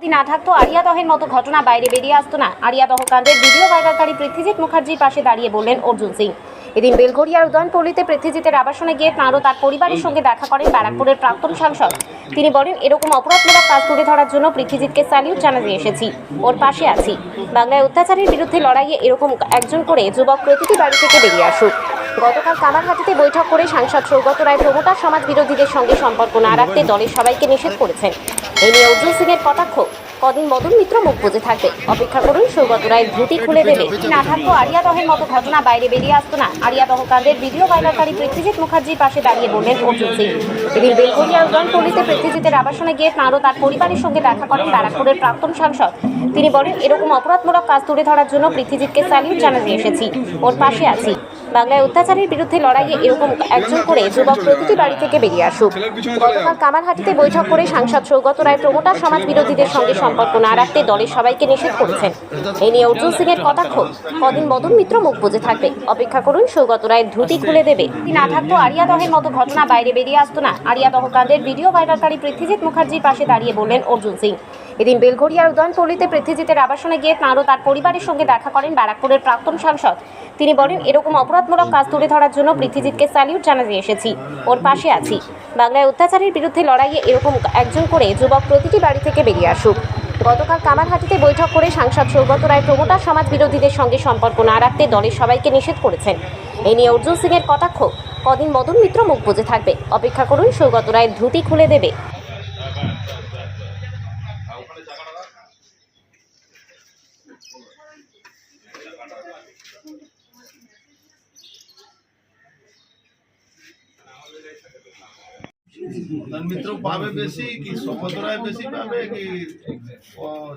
যদি না থাকতো আরিয়া দহের মতো ঘটনা বাইরে বেরিয়ে আসতো না। আরিয়া দহ কাণ্ডের ভিডিও ভাইরালকারী পৃথ্বীজিৎ মুখার্জির পাশে দাঁড়িয়ে বললেন অর্জুন সিং। এদিন বেলঘরিয়ার উদয়নপল্লিতে পৃথ্বীজিতের আবাসনে গিয়ে তাঁরও তার পরিবারের সঙ্গে দেখা করেন ব্যারাকপুরের প্রাক্তন সাংসদ। তিনি বলেন, এরকম অপরাধমূলক কাজ তুলে ধরার জন্য পৃথ্বীজিৎকে স্যালিউট জানাতে এসেছি। ওর পাশে আছি। বাংলায় অত্যাচারের বিরুদ্ধে লড়াইয়ে এরকম একজন করে যুবক প্রতিটি বাড়ি থেকে বেরিয়ে আসুক। গতকাল কামারহাটিতে বৈঠক করে সাংসদ সৌগত রায় প্রমোটার সমাজ বিরোধীদের সঙ্গে সম্পর্ক না রাখতে দলের সবাইকে নিষেধ করেছেন। এ নিয়ে অর্জুন সিং এর কটাক্ষ? কদিন মদন মিত্র মুখ বুঝে থাকবে। অপেক্ষা করুন সৌগত রায় ধুতি খুলে দেবে। না থাকতো আরিয়া দহের মতো ঘটনা বাইরে বেরিয়ে আসতো না। আরিয়া দহ কাণ্ডের ভিডিও ভাইরালকারী পৃথ্বীজিৎ মুখার্জির পাশে দাঁড়িয়ে বললেন অর্জুন সিং। এদিন বেলগরিয়ার উদয়নপল্লিতে পৃথ্বীজিতের আবাসনে গিয়ে তাঁরও তার পরিবারের সঙ্গে দেখা করেন ব্যারাকপুরের প্রাক্তন সাংসদ। তিনি বলেন এরকম অপরাধমূলক কাজ তুলে ধরার জন্য পৃথ্বীজিৎকে স্যালিউট জানাতে এসেছি। ওর পাশে আছি। বাংলায় অত্যাচারের বিরুদ্ধে লড়াইয়ে এরকম একজন করে যুবক প্রতিটি বাড়ি থেকে বেরিয়ে আসুক। গতকাল কামারহাটিতে বৈঠক করে সাংসদ সৌগত রায় প্রমোটার সমাজ বিরোধীদের সঙ্গে সম্পর্ক না রাখতে দলের সবাইকে নিষেধ করেছেন। এই নিয়ে অর্জুন সিং এর কটাক্ষ। কদিন মদন মিত্র মুখ বুঝে থাকবে। অপেক্ষা করুন, সৌগত রায়ের ধুতি খুলে দেবে। না থাকতো আরিয়া দহের মতো ঘটনা বাইরে বেরিয়ে আসতো না। আরিয়া দহ কাণ্ডের ভিডিও ভাইরালকারী পৃথ্বীজিৎ মুখার্জির পাশে দাঁড়িয়ে বললেন অর্জুন সিং। এদিন বেলঘরিয়ার উদয়নপল্লিতে পৃথ্বীজিতের আবাসনে গিয়ে তাঁরও তার পরিবারের সঙ্গে দেখা করেন ব্যারাকপুরের প্রাক্তন সাংসদ। তিনি বলেন, এরকম অপরাধমূলক কাজ তুলে ধরার জন্য পৃথ্বীজিৎকে স্যালিউট জানাতে এসেছি। ওর পাশে আছি। বাংলায় অত্যাচারের বিরুদ্ধে লড়াইয়ে এরকম একজন করে যুবক প্রতিটি বাড়ি থেকে বেরিয়ে আসুক। গতকাল কামারহাটিতে বৈঠক করে সাংসদ সৌগত রায় প্রমোটার সমাজ বিরোধীদের সঙ্গে সম্পর্ক না রাখতে দলের সবাইকে নিষেধ করেছেন। এ নিয়ে অর্জুন সিং এর কটাক্ষ। কদিন মদন মিত্র মুখ বুঝে থাকবে। অপেক্ষা করুন সৌগত রায়ের ধুতি খুলে দেবে। প্রধান মিত্র পাবে বেশি কি শপথ রায় বেশি পাবে কি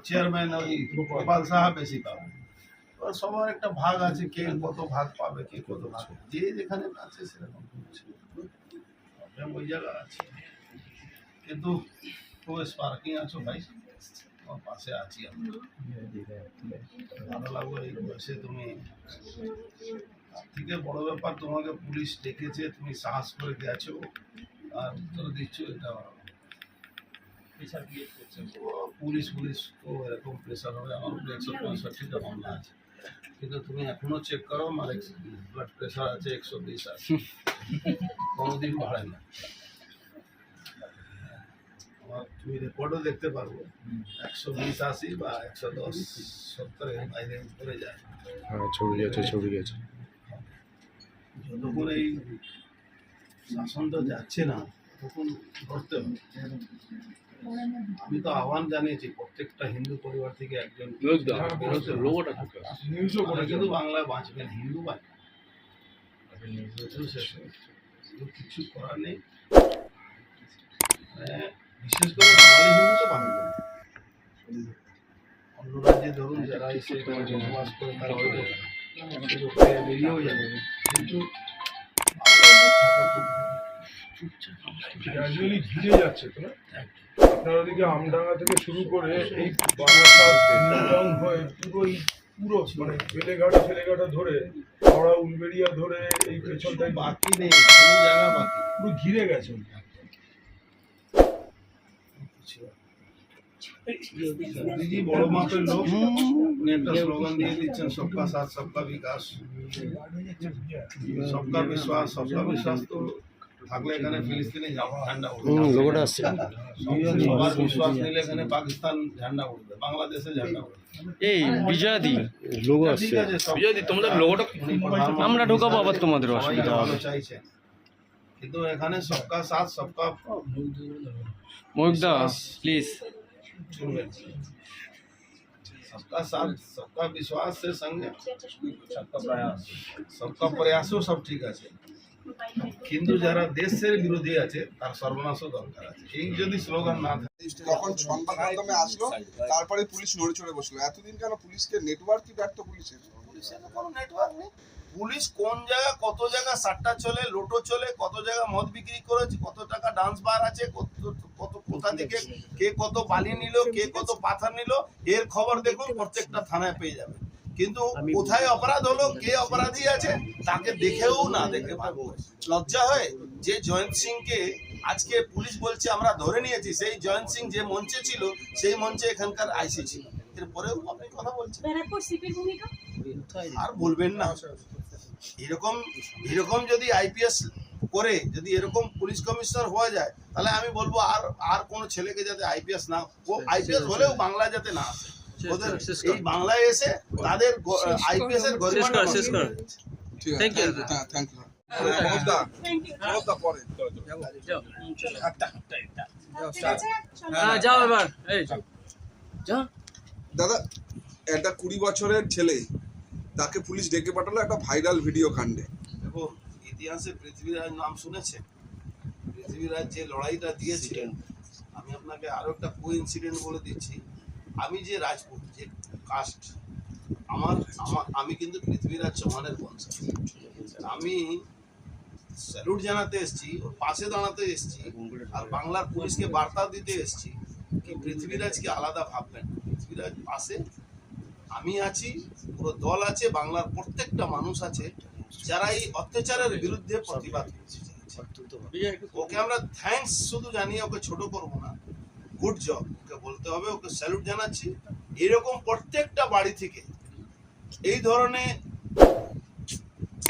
চেয়ারম্যান ওই গোপাল সাহা বেশি পাবে? সবার একটা ভাগ আছে কে কত ভাগ পাবে, কে কত ভাগ যে যেখানে আছে সেরকম ওই জায়গা আছে। কিন্তু খুব স্পার্কিং আছো ভাই। তোমার পাশে আছি আমি ভালো লাগল এই বয়সে তুমি। থেকে বড় ব্যাপার তোমাকে পুলিশ ডেকেছে, তুমি সাহস করে গেছো। আর উত্তর দিচ্ছ এটা পুলিশ পুলিশ ও এরকম প্রেশার হবে আমার উপরে একশো পঁয়ষট্টিটা মামলা আছে। কিন্তু তুমি এখনও চেক করো আমার ব্লাড প্রেশার আছে একশো বিশ আছে। কোনোদিন বাড়ে না। আমার তুমি রেকর্ডও দেখতে পারব। একশো বিশ আশি বা একশো দশ সত্তরের বাইরে উপরে যায়। হ্যাঁ ছড়িয়ে গেছে ছড়িয়ে গেছে যতক্ষণ এই শাসনটা যাচ্ছে না তখন ধরতে হবে। আমি তো আহ্বান জানিয়েছি প্রত্যেকটা হিন্দু পরিবার থেকে একজন কিন্তু বাংলায় বাঁচবেন হিন্দু বাঁচবেন হয়েছে। কিন্তু কিছু করার নেই। মানে বিশেষ করে বাঙালি হিন্দু তো বাঁচবেন অন্য রাজ্যে ধরুন যারা এসে বসবাস করে তারা হয়তো বেরিয়েও যাবে। কিন্তু গ্রাজুয়ালি ঘিরে যাচ্ছে তো না? আপনার ওদিকে আমডাঙ্গা থেকে শুরু করে এই বারাসাত হয়ে পুরো এই পুরো মানে বেলেঘাটা ফেলেঘাটা ধরে হাওড়া উলবেড়িয়া ধরে এই পেছনটাই বাকি নেই জায়গা বাকি পুরো ঘিরে গেছে দিদি বড় মাপের লোক। উনি একটা স্লোগান দিয়ে দিচ্ছেন সবকা সাথ সবকা বিকাশ। সবকা বিশ্বাস সবকা বিশ্বাস তো থাকলে এখানে ফিলিস্তিনে ঝান্ডা উঠবে সবার বিশ্বাস নিলে এখানে পাকিস্তান ঝান্ডা উঠবে বাংলাদেশে ঝান্ডা উঠবে এই বিজয়াদি। লোগো আসছে। বিজয়াদি তোমাদের লোগোটা আমরা ঢোকাবো আবার তোমাদের অসুবিধা হবে। চাইছেন কিন্তু এখানে সবকা সাথ সবকা মহিকদা প্লিজ सबका साथ सबका विश्वास से संग सबका प्रयास। सबका প্রয়াসও सब ठीक আছে কিন্তু যারা দেশের বিরোধী আছে তার সর্বনাশও দরকার আছে এই যদি স্লোগান না থাকে। তখন সংবাদ মাধ্যমে আসলো তারপরে পুলিশ নড়ে চড়ে বসল। এতদিন কেন পুলিশকে নেটওয়ার্ক কি ব্যর্থ পুলিশের পুলিশের কোনো নেটওয়ার্ক নেই। পুলিশ কোন জায়গা কত জায়গা সাট্টা চলে লোটো চলে কত জায়গা মদ বিক্রি করেছে কত টাকা ডান্স বার আছে কত কোথা থেকে কে কত বালি নিল কে কত পাথর নিল এর খবর দেখুন প্রত্যেকটা থানায় পেয়ে যাবে কিন্তু কোথায় অপরাধ হলো কে অপরাধী আছে তাকে দেখেও না দেখে ভাবো লজ্জা হয় যে জয়ন্ত সিংকে আজকে পুলিশ বলছে আমরা ধরে নিয়েছি সেই জয়ন্ত সিং যে মঞ্চে ছিল সেই মঞ্চে এখানকার আইসি ছিল। এরপরেও আপনি কথা বলছেন। আর বলবেন না। এরকম এরকম যদি আইপিএস করে যদি এরকম পুলিশ কমিশনার হওয়া যায় তাহলে আমি বলব আর আর কোনো ছেলেকে যাতে আইপিএস না ও আইপিএস হলেও বাংলায় যাতে না আসে। ওদের এই বাংলায় এসে তাদের আইপিএস এর থ্যাংক ইউ থ্যাংক ইউ দাদা একটা কুড়ি বছরের ছেলে তাকে পুলিশ ডেকে পাঠালো, একটা ভাইরাল ভিডিও কাণ্ডে দেখুন ইতিহাসে পৃথ্বীরাজ নাম শুনেছেন পৃথ্বীরাজ যে লড়াইটা দিয়েছিলেন, আমি আপনাকে আরও একটা কো ইনসিডেন্ট বলে দিচ্ছি। আমি যে রাজপুত, যে কাস্ট আমার আমি কিন্তু পৃথ্বীরাজ চৌহানের বংশ আমি স্যালুট জানাতে এসেছি ওর পাশে দাঁড়াতে এসেছি, আর বাংলার পুলিশকে বার্তা দিতে এসেছি, কি পৃথ্বীরাজকে আলাদা ভাববেন? পৃথিবীরাজ পাশে আমি আছি পুরো দল আছে বাংলার প্রত্যেকটা মানুষ আছে যারা এই অত্যাচারের বিরুদ্ধে প্রতিবাদ করছে। ওকে আমরা থ্যাঙ্কস শুধু জানিয়ে ওকে ছোট করব না। গুড জব ওকে বলতে হবে ওকে স্যালুট জানাচ্ছি। এরকম প্রত্যেকটা বাড়ি থেকে এই ধরনের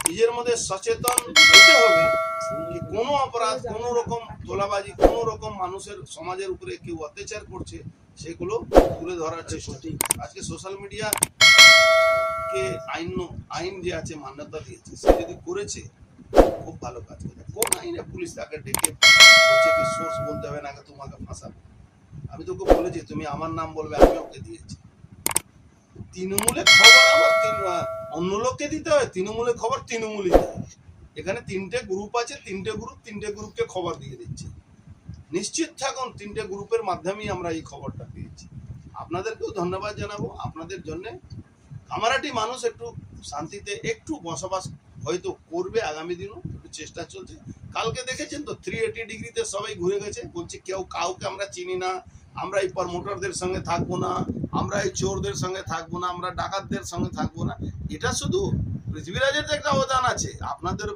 নিজের মধ্যে সচেতন হতে হবে যে কোনো অপরাধ কোনো রকম তোলাবাজি কোনো রকম মানুষের সমাজের উপরে কেউ অত্যাচার করছে সেগুলো তুলে ধরার চেষ্টা। আজকে সোশ্যাল মিডিয়া কে আইন আইন যে আছে, মান্যতা দিয়েছে, সে যদি করেছে, খুব ভালো কাজ করে। কোন আইনে পুলিশ তাকে ডেকে বলছে কি সোর্স বলতে হবে না তোমাকে ফাঁসাবে। আমি তোকে বলেছি, তুমি আমার নাম বলবে, আমি ওকে দিয়েছি। তৃণমূলে খবর আবার তিন- অন্য লোককে দিতে হয়, তৃণমূলে খবর তৃণমূলই এখানে তিনটে গ্রুপ আছে, তিনটে গ্রুপ তিনটে গ্রুপকে খবর দিয়ে দিচ্ছে। নিশ্চিত থাকুন, তিনটে গ্রুপের মাধ্যমেই আমরা এই খবরটা পেয়েছি। আপনাদেরকেও ধন্যবাদ জানাব। আপনাদের জন্য কামারাটি মানুষ একটু শান্তিতে একটু বসবাস হয়তো করবে আগামী দিনও, একটু চেষ্টা চলছে। কালকে দেখেছেন তো থ্রি এইটি ডিগ্রিতে সবাই ঘুরে গেছে। বলছে কেউ কাউকে আমরা চিনি না, আমরা এই প্রমোটারদের সঙ্গে থাকব না, আমরা এই চোরদের সঙ্গে থাকব না, আমরা ডাকাতদের সঙ্গে থাকব না। এটা শুধু পৃথিবীরাজের তো একটা অবদান আছে। আপনাদের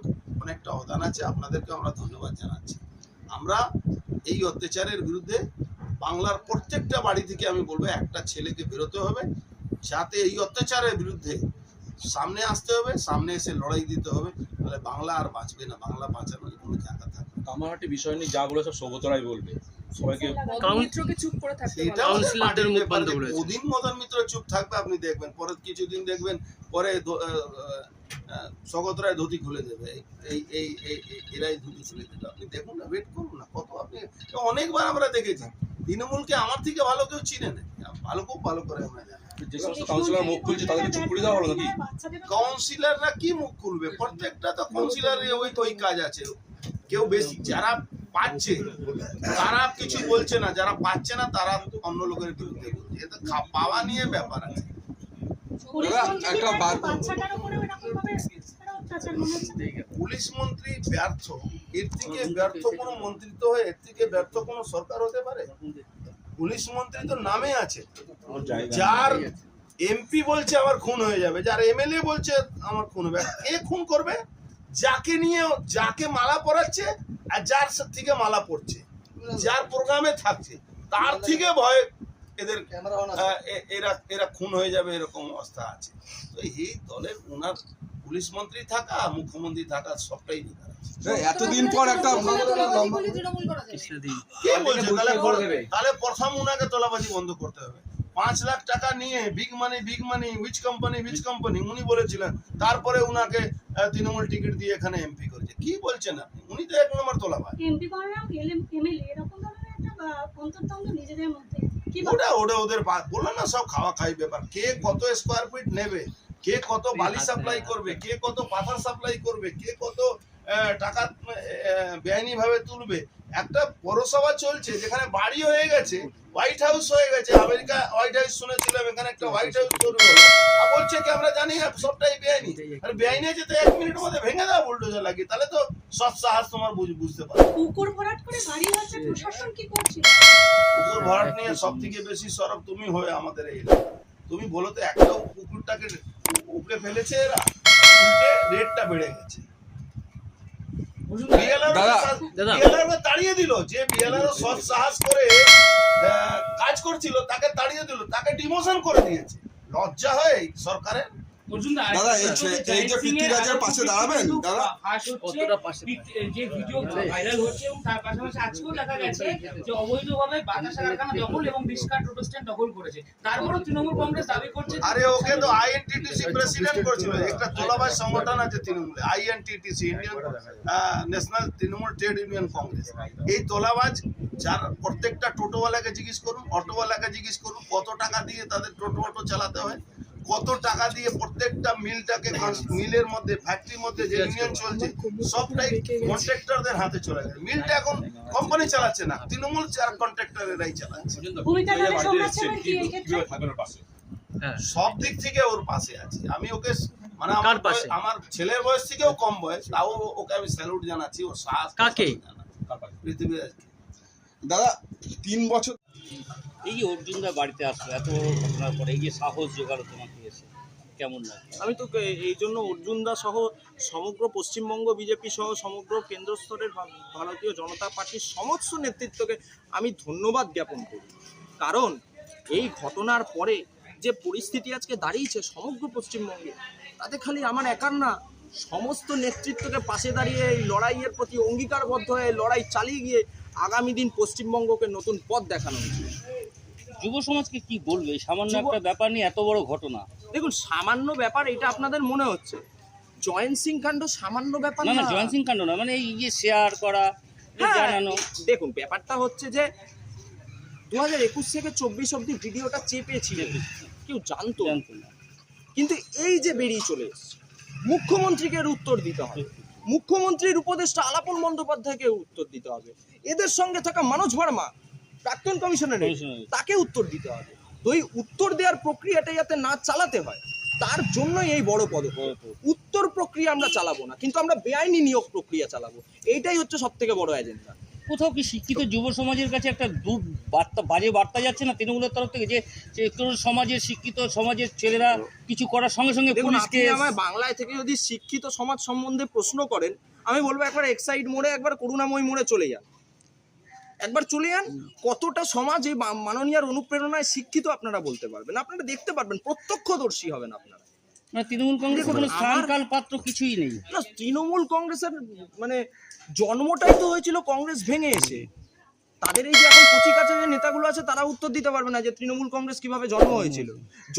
অনেকটা অবদান আছে। আপনাদেরকে আমরা ধন্যবাদ জানাচ্ছি। আমরা এই অত্যাচারের বিরুদ্ধে বাংলার প্রত্যেকটা বাড়ি থেকে আমি বলব একটা ছেলেকে বেরোতে হবে যাতে এই অত্যাচারের বিরুদ্ধে সামনে আসতে হবে সামনে এসে লড়াই দিতে হবে তাহলে বাংলা আর বাঁচবে না বাংলা বাঁচানোর কোনো জায়গা থাকবে। কামারহাটি বিষয় নিয়ে যা বলে সব সৌগতরাই বলবে সবাইকে চুপ করে থাকতে বলো। এটা ওদের কাউন্সিলরদের মুখ বন্ধ যে মদন মিত্র চুপ থাকবে আপনি দেখবেন পরে কিছুদিন দেখবেন পরে দ- আহ, আহ, স্বগত রায় ধুতি খুলে দেবে। এই এই এই এই- এই- এরাই ধুতি খুলে দেবে। আপনি দেখুন না ওয়েট করুন না কত আপনি অনেকবার আমরা দেখেছি। তৃণমূলকে আমার থেকে ভালো কেউ চিনে না। ভালো খুব ভালো করে আমরা জানি। যে সমস্ত কাউন্সিলর মুখ খুলছে তাদেরকে চুপ করে দেওয়া হলো নাকি? কাউন্সিলররা কি মুখ খুলবে? প্রত্যেকটা তো কাউন্সিলরের ওই তো ওই কাজ আছে। কেউ বেশি যারা পাচ্ছে তারা কিছু বলছে না। যারা পাচ্ছে না তারা অন্য লোকের বিরুদ্ধে বলছে। এটা পাওয়া নিয়ে ব্যাপার আছে। একটা বাচ্চাটার অত্যাচার মনে হচ্ছে? পুলিশ মন্ত্রী ব্যর্থ। এর থেকে ব্যর্থ কোনো মন্ত্রিত্ব হয় এর থেকে ব্যর্থ কোনো সরকার হতে পারে? পুলিশ মন্ত্রী তো নামে আছে। যার এমপি বলছে আমার খুন হয়ে যাবে যার এমএলএ বলছে আমার খুন হবে। এ খুন করবে যাকে নিয়ে যাকে মালা পরাচ্ছে আর যার থেকে মালা পড়ছে যার প্রোগ্রামে থাকছে। তার থেকে ভয় এদের এরা এরা খুন হয়ে যাবে এরকম অবস্থা আছে। তো এই দলের ওনার পুলিশ মন্ত্রী থাকা মুখ্যমন্ত্রী থাকা সবটাই এতদিন পর একটা কে বলছে? তাহলে তাহলে প্রথম উনাকে তোলাবাজি বন্ধ করতে হবে। পাঁচ লাখ টাকা নিয়ে big money big money which company which company উনি বলেছিলেন। তারপরে উনাকে তৃণমূল টিকিট দিয়ে এখানে এমপি করেছে। কি বলছেন আপনি? উনি তো এক নম্বর তোলাবাজ। এমপি বললাম এমএলএ এরকম ধরনের একটা আহ, নিজেদের মধ্যে। কি বল- ওটা ওটা ওদের বললাম না সব খাওয়া খাই ব্যাপার। কে কত স্কোয়ার ফিট নেবে? কে কত বালি সাপ্লাই করবে কে কত পাথর সাপ্লাই করবে কে কত টাকা বেআইনি ভাবে তুলবে। একটা পৌরসভা চলছে যেখানে বাড়ি হয়ে গেছে হোয়াইট হাউস হয়ে গেছে আমেরিকা হোয়াইট হাউস শুনেছিলাম এখানে একটা হোয়াইট হাউস তৈরি হলো। আর বলছে কি আমরা জানি না সবটাই বেআইনি। আর বেআইনি আছে তো এক মিনিটের মধ্যে ভেঙে দাও বুলডোজার লাগিয়ে তাহলে তো সব সাহস তোমার বুঝ- বুঝতে পারো পুকুর ভরাট করে বাড়ি হচ্ছে প্রশাসন কি করছে? পুকুর ভরাট নিয়ে সব থেকে বেশি সরব তুমি হয়ে আমাদের এই তুমি বলো তো একটাও পুকুরটাকে উপরে ফেলেছে এরা। উল্টে রেটটা বেড়ে গেছে। দাদা, দাদা। বিএলআর তাড়িয়ে দিল যে বিএলআর সৎ সাহস করে আহ, কাজ করছিল তাকে তাড়িয়ে দিল তাকে ডিমোশন করে দিয়েছে। লজ্জা হয় সরকারের দাদা এই যে- পৃথ্বীরাজের পাশে দাঁড়াবেন দাদা। যে ভিডিও ভাইরাল হচ্ছে এবং তার পাশাপাশি আজকেও দেখা গেছে যে অবৈধভাবে বাতাসা কারখানা দখল এবং রিস্কার টোটো স্ট্যান্ড দখল করেছে। তারপরেও তৃণমূল কংগ্রেস দাবি করছে আরে ওকে তো আইএনটিটিসি প্রেসিডেন্ট করেছিল। একটা তোলাবাজ সংগঠন আছে তৃণমূলে INTTC Indian National Trinamool trade union Congress এই তোলাবাজ যার প্রত্যেকটা টোটোওয়ালাকে জিজ্ঞেস করুন অটোওয়ালাকে জিজ্ঞেস করুন কত টাকা দিয়ে তাদের টোটো অটো চালাতে হয়? কত টাকা দিয়ে প্রত্যেকটা মিলটাকে মিলের মধ্যে ফ্যাক্টরির মধ্যে যে ইউনিয়ন চলছে সবটাই কন্ট্রাক্টরদের হাতে চলে গেছে। মিলটা এখন কোম্পানি চালাচ্ছে না তৃণমূল কন্ট্রাক্টরেরাই চালাচ্ছে। ভূমিকা এই যে দাবি বাড়িতে সংবাদ এসেছেন, কি এই কি- ক্ষেত্রে? কীভাবে থাকবেন ওর পাশে? সব দিক থেকে ওর পাশে আছে। আমি ওকে মানে আমার পাশে? আমার ছেলের বয়স থেকেও কম বয়স তাও ওকে আমি স্যালুট জানাচ্ছি ওর সাহস কাকে? কার দাদা তিন বছর এই যে অর্জুনদা বাড়িতে আসলো, এত ঘটনার পরে এই যে সাহস জোগাড় তোমাকে এসে, কেমন লাগে? আমি তো এই জন্য অর্জুনদা সহ সমগ্র পশ্চিমবঙ্গ বিজেপি সহ সমগ্র কেন্দ্র স্তরের ভারতীয় জনতা পার্টির সমস্ত নেতৃত্বকে আমি ধন্যবাদ জ্ঞাপন করি। কারণ এই ঘটনার পরে যে পরিস্থিতি আজকে দাঁড়িয়েছে সমগ্র পশ্চিমবঙ্গে, তাতে খালি আমার একার না, সমস্ত নেতৃত্বকে পাশে দাঁড়িয়ে এই লড়াইয়ের প্রতি অঙ্গীকারবদ্ধ হয়ে লড়াই চালিয়ে গিয়ে আগামী দিন পশ্চিমবঙ্গকে নতুন পথ দেখানো উচিত যুব সমাজকে কি বলবে? সামান্য একটা ব্যাপার নিয়ে এত বড় ঘটনা। দেখুন সামান্য ব্যাপার এটা আপনাদের মনে হচ্ছে। জয়েন্ট সিং কাণ্ড সামান্য ব্যাপার না না জয়েন্ট সিং কাণ্ড না মানে এই যে শেয়ার করা হ্যাঁ, জানানো। দেখুন ব্যাপারটা হচ্ছে যে দু হাজার একুশ থেকে চব্বিশ অব্দি ভিডিওটা চেপেছিল কেউ জানতো। জানতো না। কিন্তু এই যে বেরিয়ে চলে এসছে মুখ্যমন্ত্রীকে এর উত্তর দিতে হবে। মুখ্যমন্ত্রীর উপদেষ্টা আলাপন বন্দ্যোপাধ্যায়কে উত্তর দিতে হবে। এদের সঙ্গে থাকা মনোজ ভার্মা প্রাক্তন কমিশনার। তাকে উত্তর দিতে হবে। তো এই উত্তর দেওয়ার প্রক্রিয়াটা যাতে না চালাতে হয় তার জন্যই এই বড় পদক্ষেপ। উত্তর প্রক্রিয়া আমরা চালাবো না কিন্তু আমরা বেআইনি নিয়োগ প্রক্রিয়া চালাবো। এইটাই হচ্ছে সব থেকে বড় এজেন্ডা কোথাও কি শিক্ষিত যুব সমাজের কাছে একটা দূর বার্তা বাজে বার্তা যাচ্ছে না তৃণমূলের তরফ থেকে যে সমাজের শিক্ষিত সমাজের ছেলেরা কিছু করার সঙ্গে সঙ্গে পুলিশকে আমায় বাংলায় থেকে যদি শিক্ষিত সমাজ সম্বন্ধে প্রশ্ন করেন আমি বলব একবার এক্সাইড মোড়ে একবার করুণাময় মোড়ে চলে যান। একবার চলে যান কতটা সমাজ এই মাননীয়ার অনুপ্রেরণায় শিক্ষিত আপনারা বলতে পারবেন। আপনারা দেখতে পারবেন প্রত্যক্ষদর্শী হবেন আপনারা। তৃণমূল কংগ্রেসের কোনো দেখুন, স্থান কাল পাত্র কিছুই নেই। না তৃণমূল কংগ্রেসের মানে জন্মটাই তো হয়েছিল কংগ্রেস ভেঙে এসে। তাদের এই যে এখন কচি কাছে যে নেতাগুলো আছে তারা উত্তর দিতে পারবে না যে তৃণমূল কংগ্রেস কীভাবে জন্ম হয়েছিল।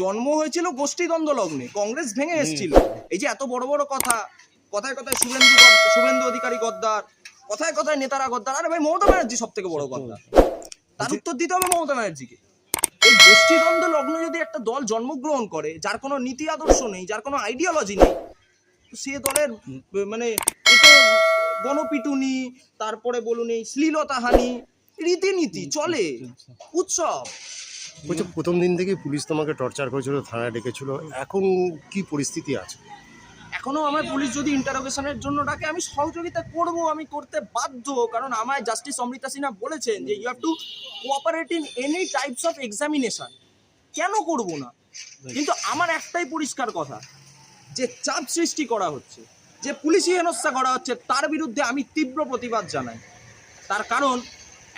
জন্ম হয়েছিল গোষ্ঠীদ্বন্দ্ব লগ্নে কংগ্রেস ভেঙে এসেছিল। এই যে এত বড় বড় কথা কথায় কথায় শুভেন্দু শুভেন্দু অধিকারী গদ্দার কথায় কথায় নেতারা গদ্দার। আরে ভাই মমতা ব্যানার্জি সব থেকে বড় গদ্দার। তার উত্তর দিতে হবে মমতা ব্যানার্জিকে। এই গোষ্ঠীদ্বন্দ্ব লগ্ন যদি একটা দল জন্মগ্রহণ করে যার কোনো নীতি আদর্শ নেই যার কোনো আইডিওলজি নেই সে দলের মানে গণপিটুনি তারপরে বলুন এই শ্লীলতাহানি রীতিনীতি চলে উৎসব। বলছে প্রথম দিন থেকেই পুলিশ তোমাকে টর্চার করেছিল থানায় ডেকেছিল এখন কি পরিস্থিতি আছে? এখনও আমার পুলিশ যদি ইন্টারোগেশনের জন্য ডাকে আমি সহযোগিতা করব আমি করতে বাধ্য কারণ আমায় জাস্টিস অমৃতা সিনহা বলেছেন যে you have to cooperate in any types of examination কেন করব না? কিন্তু আমার একটাই পরিষ্কার কথা যে চাপ সৃষ্টি করা হচ্ছে। যে পুলিশি হেনস্থা করা হচ্ছে তার বিরুদ্ধে আমি তীব্র প্রতিবাদ জানাই। তার কারণ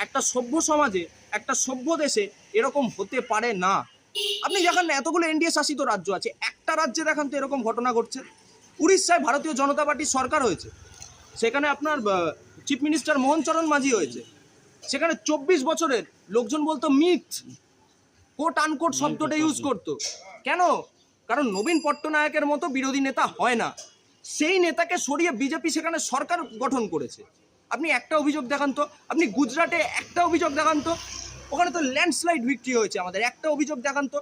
একটা সভ্য সমাজে একটা সভ্য দেশে এরকম হতে পারে না। আপনি দেখেন না এতগুলো এনডিএ শাসিত রাজ্য আছে একটা রাজ্যে দেখান তো এরকম ঘটনা ঘটছে। উড়িষ্যায় ভারতীয় জনতা পার্টির সরকার হয়েছে সেখানে আপনার চিফ মিনিস্টার মোহন চরণ মাঝি হয়েছে সেখানে চব্বিশ বছরের লোকজন বলতো মিথ কোট আনকোট শব্দটা ইউজ করতো। কেন? কারণ নবীন পট্টনায়কের মতো বিরোধী নেতা হয় না। সেই নেতাকে সরিয়ে বিজেপি সেখানে সরকার গঠন করেছে। আপনি একটা অভিযোগ দেখান তো, আপনি গুজরাটে একটা অভিযোগ দেখান তো, ওখানে তো ল্যান্ডস্লাইড ভিক্টরি হয়েছে আমাদের, একটা অভিযোগ দেখান তো।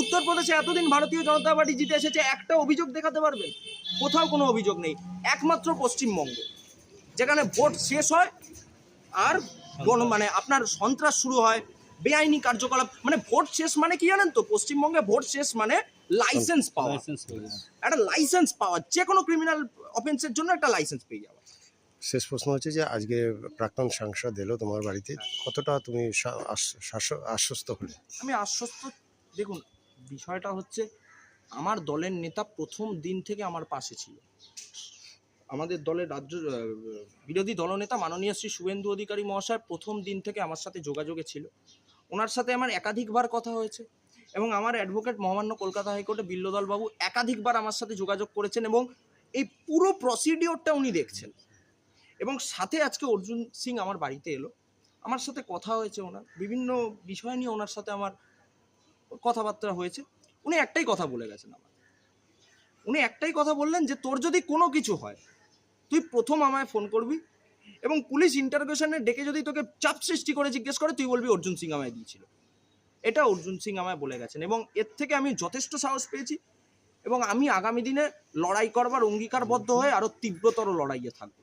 উত্তরপ্রদেশে এতদিন ভারতীয় জনতা পার্টি জিতে এসেছে, একটা অভিযোগ দেখাতে পারবেন? কোথাও কোনো অভিযোগ নেই, একমাত্র পশ্চিমবঙ্গ, যেখানে ভোট শেষ হয় আর মানে আপনার সন্ত্রাস শুরু হয়, বেআইনি কার্যকলাপ মানে ভোট শেষ মানে কি জানেন তো? পশ্চিমবঙ্গে ভোট শেষ মানে লাইসেন্স পাওয়া। একটা লাইসেন্স পাওয়া যে কোনো ক্রিমিনাল অফেন্সের জন্য একটা লাইসেন্স পেয়ে যাওয়া। শেষ প্রশ্ন হচ্ছে যে আজকে প্রাক্তন সাংসদ এলো তোমার বাড়িতে কতটা তুমি আশ্বস্ত হলে? আমি আশ্বস্ত দেখুন বিষয়টা হচ্ছে আমার দলের নেতা প্রথম দিন থেকে আমার পাশে ছিল। আমাদের দলের রাজ্য বিরোধী দলনেতা মাননীয় শ্রী শুভেন্দু অধিকারী মহাশয় প্রথম দিন থেকে আমার সাথে যোগাযোগে ছিল। ওনার সাথে আমার একাধিকবার কথা হয়েছে। এবং আমার অ্যাডভোকেট মহামান্য কলকাতা হাইকোর্টে বিল্লদল বাবু একাধিকবার আমার সাথে যোগাযোগ করেছেন এবং এই পুরো প্রসিডিওরটা উনি দেখছেন। এবং সাথে আজকে অর্জুন সিং আমার বাড়িতে এলো। আমার সাথে কথা হয়েছে ওনার, বিভিন্ন বিষয় নিয়ে ওনার সাথে আমার কথাবার্তা হয়েছে। উনি একটাই কথা বলে গেছেন আমার। উনি একটাই কথা বললেন যে, তোর যদি কোনো কিছু হয়, তুই প্রথম আমায় ফোন করবি এবং পুলিশ ইন্টারোগেশনে ডেকে যদি তোকে চাপ সৃষ্টি করে জিজ্ঞেস করে, তুই বলবি অর্জুন সিং আমায় দিয়েছিল। এটা অর্জুন সিং আমায় বলে গেছেন। এবং এর থেকে আমি যথেষ্ট সাহস পেয়েছি এবং আমি আগামী দিনে লড়াই করবার অঙ্গীকারবদ্ধ হয়ে আরও তীব্রতর লড়াইয়ে থাকব।